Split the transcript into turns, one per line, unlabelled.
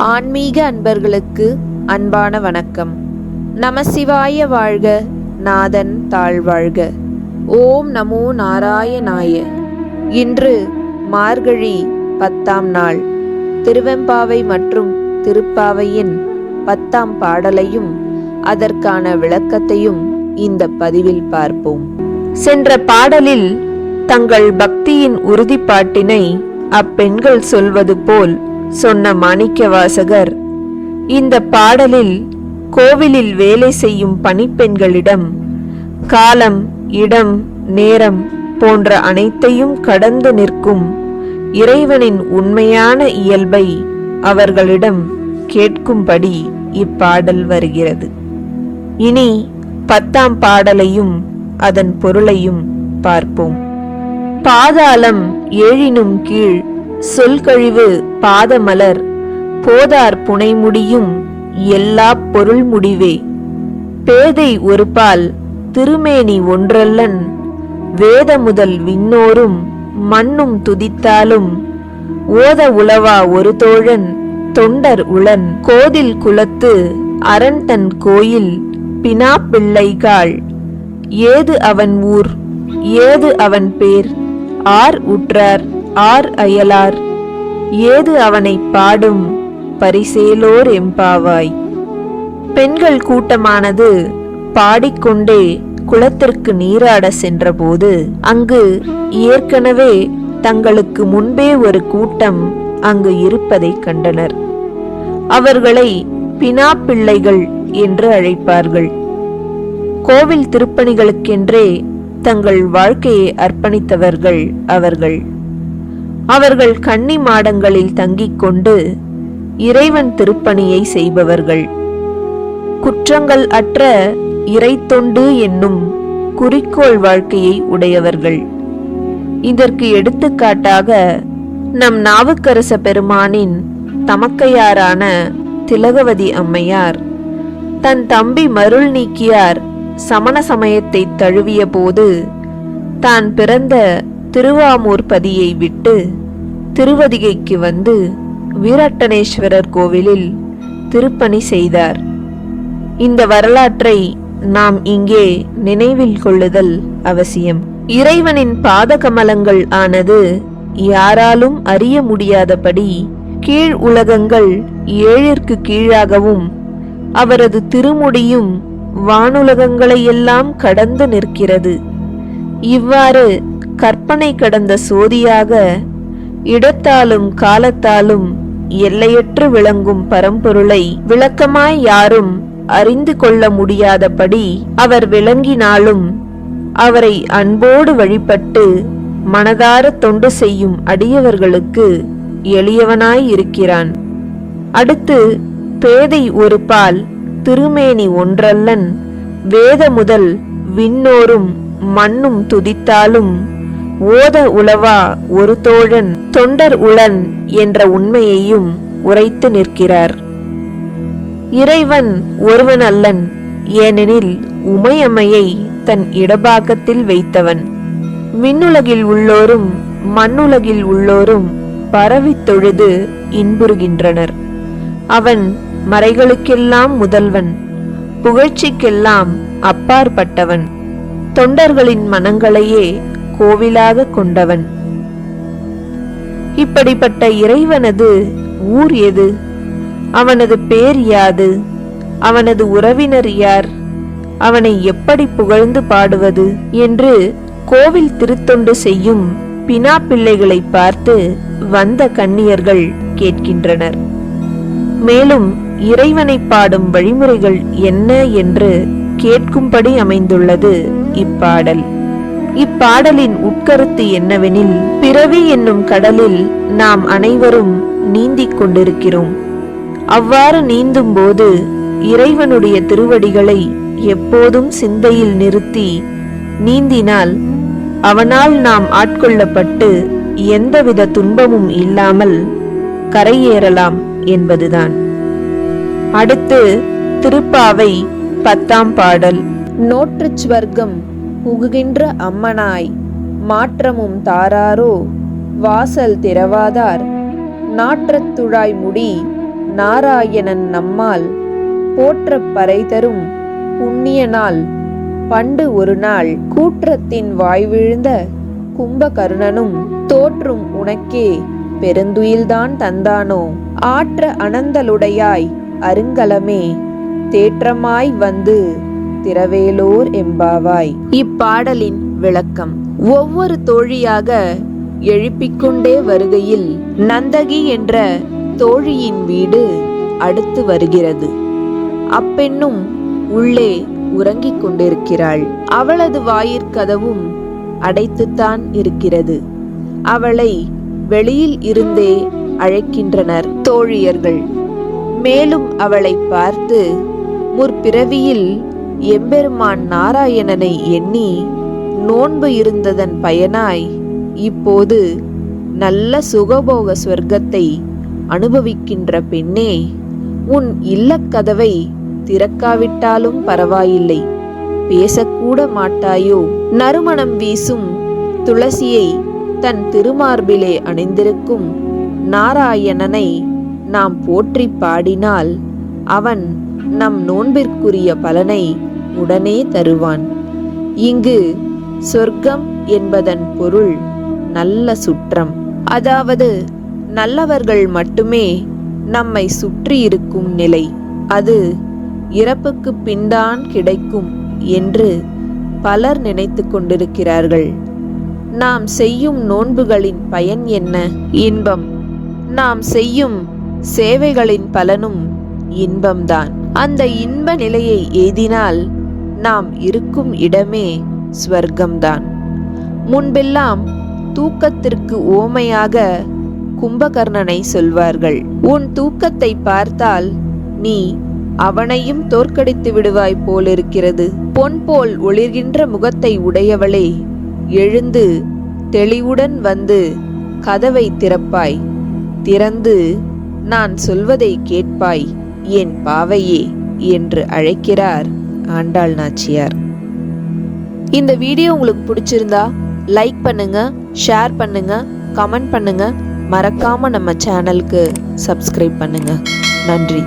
ஆன்மீக அன்பர்களுக்கு அன்பான வணக்கம். நமசிவாய வாழ்க நாதன் தாழ்வாழ்க. ஓம் நமோ நாராயணாய. இன்று மார்கழி பத்தாம் நாள். திருவெம்பாவை மற்றும் திருப்பாவையின் பத்தாம் பாடலையும் அதற்கான விளக்கத்தையும் இந்த பதிவில் பார்ப்போம். சென்ற பாடலில் தங்கள் பக்தியின் உறுதிப்பாட்டினை அப்பெண்கள் சொல்வது போல் சொன்ன மாணிக்கவாசகர் இந்த பாடலில் கோவிலில் வேலை செய்யும் பணிப்பெண்களிடம் காலம் இடம் நேரம் போன்ற அனைத்தையும் கடந்து நிற்கும் இறைவனின் உண்மையான இயல்பை அவர்களிடம் கேட்கும்படி இப்பாடல் வருகிறது. இனி பத்தாம் பாடலையும் அதன் பொருளையும் பார்ப்போம். பாதாளம் ஏழினும் கீழ் சொல்கழிவு பாதமலர் போதார் புனைமுடியும் எல்லா பொருள் முடிவே பேதை ஒருபால் திருமேனி ஒன்றல்லன் வேத முதல் விண்ணோரும் மண்ணும் துதித்தாலும் ஓத உளவா ஒரு தோழன் தொண்டர் உளன். கோதில் குலத்து அரண் தன் கோயில் பினா பிள்ளைகாள் ஏது அவன் ஊர் ஏது அவன் பேர் ஆர் உற்றார். ஆர் அயலார். ஏது அவனை பாடும் பரிசேலோர் எம்பாவாய். பெண்கள் கூட்டமானது பாடிக்கொண்டே குளத்திற்கு நீராட சென்றபோது அங்கு ஏற்கனவே தங்களுக்கு முன்பே ஒரு கூட்டம் அங்கு இருப்பதைக் கண்டனர். அவர்களை பினா பிள்ளைகள் என்று அழைப்பார்கள். கோவில் திருப்பணிகளுக்கென்றே தங்கள் வாழ்க்கையை அர்ப்பணித்தவர்கள் அவர்கள். அவர்கள் கன்னி மாடங்களில் தங்கிக் கொண்டு இறைவன் திருப்பணியை செய்பவர்கள். குற்றங்கள் அற்ற இறைத்தொண்டு என்னும் குறிக்கோள் வாழ்க்கையை உடையவர்கள். இதற்கு எடுத்துக்காட்டாக நம் நாவுக்கரச பெருமானின் தமக்கையாரான திலகவதி அம்மையார் தன் தம்பி மருள் நீக்கியார் சமண சமயத்தை தழுவிய போது தான் பிறந்த திருவாமூர் பதியை விட்டு திருவதிகைக்கு வந்து வீரட்டனேஸ்வரர் கோவிலில் திருப்பணி செய்தார். இந்த வரலாற்றை நாம் இங்கே நினைவில் கொள்ளுதல் அவசியம். இறைவனின் பாதகமலங்கள் ஆனது யாராலும் அறிய முடியாதபடி கீழ் உலகங்கள் ஏழிற்கு கீழாகவும் அவரது திருமுடியும் வானுலகங்களையெல்லாம் கடந்து நிற்கிறது. இவ்வாறு கற்பனை கடந்த சோதியாக இடத்தாலும் காலத்தாலும் எல்லையற்று விளங்கும் பரம்பொருளை விளக்கமாய் யாரும் அறிந்து கொள்ள முடியாதபடி அவர் விளங்கினாலும் அவரை அன்போடு வழிபட்டு மனதார தொண்டு செய்யும் அடியவர்களுக்கு எளியவனாய் இருக்கிறான். அடுத்து பேதை ஒரு பால் திருமேனி ஒன்றல்லன் வேத முதல் விண்ணோரும் மண்ணும் துதித்தாலும் ஓத உளவா ஒரு தோழன் தொண்டர் உளன் என்ற உண்மையையும் உரைத்து நிற்கிறார். இறைவன் ஒருவன் அல்லன் ஏனெனில் உமையம்மையை தன் இடபாகத்தில் வைத்தவன். விண்ணுலகில் உள்ளோரும் மண்ணுலகில் உள்ளோரும் பரவி தொழுது இன்புறுகின்றனர். அவன் மறைகளுக்கெல்லாம் முதல்வன் புகழ்ச்சிக்கெல்லாம் அப்பாற்பட்டவன். தொண்டர்களின் மனங்களையே கோவிலாக கொண்டவன். இப்படிப்பட்ட இறைவனது ஊர் எது? அவனது பேர் யாது? அவனது உறவினர் யார்? அவனை எப்படி புகழ்ந்து பாடுவது? என்று கோவில் திருத்தொண்டு செய்யும் பினா பிள்ளைகளை பார்த்து வந்த கன்னியர்கள் கேட்கின்றனர். மேலும் இறைவனை பாடும் வழிமுறைகள் என்ன என்று கேட்கும்படி அமைந்துள்ளது இப்பாடல். இப்பாடலின் உட்கருத்து என்னவெனில் பிறவி என்னும் கடலில் நாம் அனைவரும் நீந்திக் கொண்டிருக்கிறோம். அவ்வாறு நீந்தும் போது இறைவனுடைய திருவடிகளை எப்போதும் சிந்தையில் நிறுத்தி நீந்தினால் அவனால் நாம் ஆட்கொள்ளப்பட்டு எந்தவித துன்பமும் இல்லாமல் கரையேறலாம் என்பதுதான். அடுத்து திருப்பாவை பத்தாம் பாடல். நோற்று ஸ்வர்க்கம் புகுகின்ற அம்மனாய் மாற்றமும் தாராரோ வாசல் திறவாதார் நாற்றத்துழாய் முடி நாராயணன் நம்மால் போற்றப் பறை தரும் புண்ணிய நாள் பண்டு ஒரு நாள் கூற்றத்தின் வாய்விழுந்த கும்பகர்ணனும் தோற்றும் உனக்கே பெருந்துயில்தான் தந்தானோ ஆற்ற அனந்தலுடையாய் அருங்கலமே தேற்றமாய் வந்து திரவேலோர் எம்பாவாய் இப்பாடலின் விளக்கம் ஒவ்வொரு தோழியாக எழுப்பிக்கொண்டே வருகையில் நந்தகி என்ற தோழியின் வீடு அடுத்து வருகிறது. அப்பெண்ணும் உள்ளே உறங்கிக் கொண்டிருக்கிறாள். அவளது வாயிற்கதவும் அடைத்துத்தான் இருக்கிறது. அவளை வெளியில் இருந்தே அழைக்கின்றனர் தோழியர்கள். மேலும் அவளை பார்த்து முற்பிறவியில் எம்பெருமான் நாராயணனை எண்ணி நோன்பு இருந்ததன் பயனாய் இப்போது நல்ல சுகபோக சுவர்க்கத்தை அனுபவிக்கின்ற பெண்ணே உன் இல்லக்கதவை திறக்காவிட்டாலும் பரவாயில்லை. பேசக்கூட மாட்டாயோ? நறுமணம் வீசும் துளசியை தன் திருமார்பிலே அணிந்திருக்கும் நாராயணனை நாம் போற்றி பாடினால் அவன் நம் நோன்பிற்குரிய பலனை உடனே தருவான். இங்கு சொர்க்கம் என்பதன் பொருள் நல்ல சுற்றம். அதாவது நல்லவர்கள் மட்டுமே நம்மை சுற்றி இருக்கும் நிலை. அது இறப்புக்கு பின்தான் கிடைக்கும் என்று பலர் நினைத்து கொண்டிருக்கிறார்கள். நாம் செய்யும் நோன்புகளின் பயன் என்ன? இன்பம். நாம் செய்யும் சேவைகளின் பலனும் இன்பம்தான். அந்த இன்ப நிலையை எய்தினால் நாம் இருக்கும் இடமே ஸ்வர்க்கம்தான். முன்பெல்லாம் தூக்கத்திற்கு ஓமையாக கும்பகர்ணனை சொல்வார்கள் உன் தூக்கத்தை பார்த்தால் நீ அவனையும் தோற்கடித்து விடுவாய் போலிருக்கிறது. பொன் போல் ஒளிர்கின்ற முகத்தை உடையவளே எழுந்து தெளிவுடன் வந்து கதவை திறப்பாய். திறந்து நான் சொல்வதை கேட்பாய் என் பாவையே என்று அழைக்கிறார். ஆண்டாள் நாச்சியார். இந்த வீடியோ உங்களுக்கு பிடிச்சிருந்தா லைக் பண்ணுங்க ஷேர் பண்ணுங்க கமெண்ட் பண்ணுங்க. மறக்காம நம்ம சேனலுக்கு சப்ஸ்கிரைப் பண்ணுங்க. நன்றி.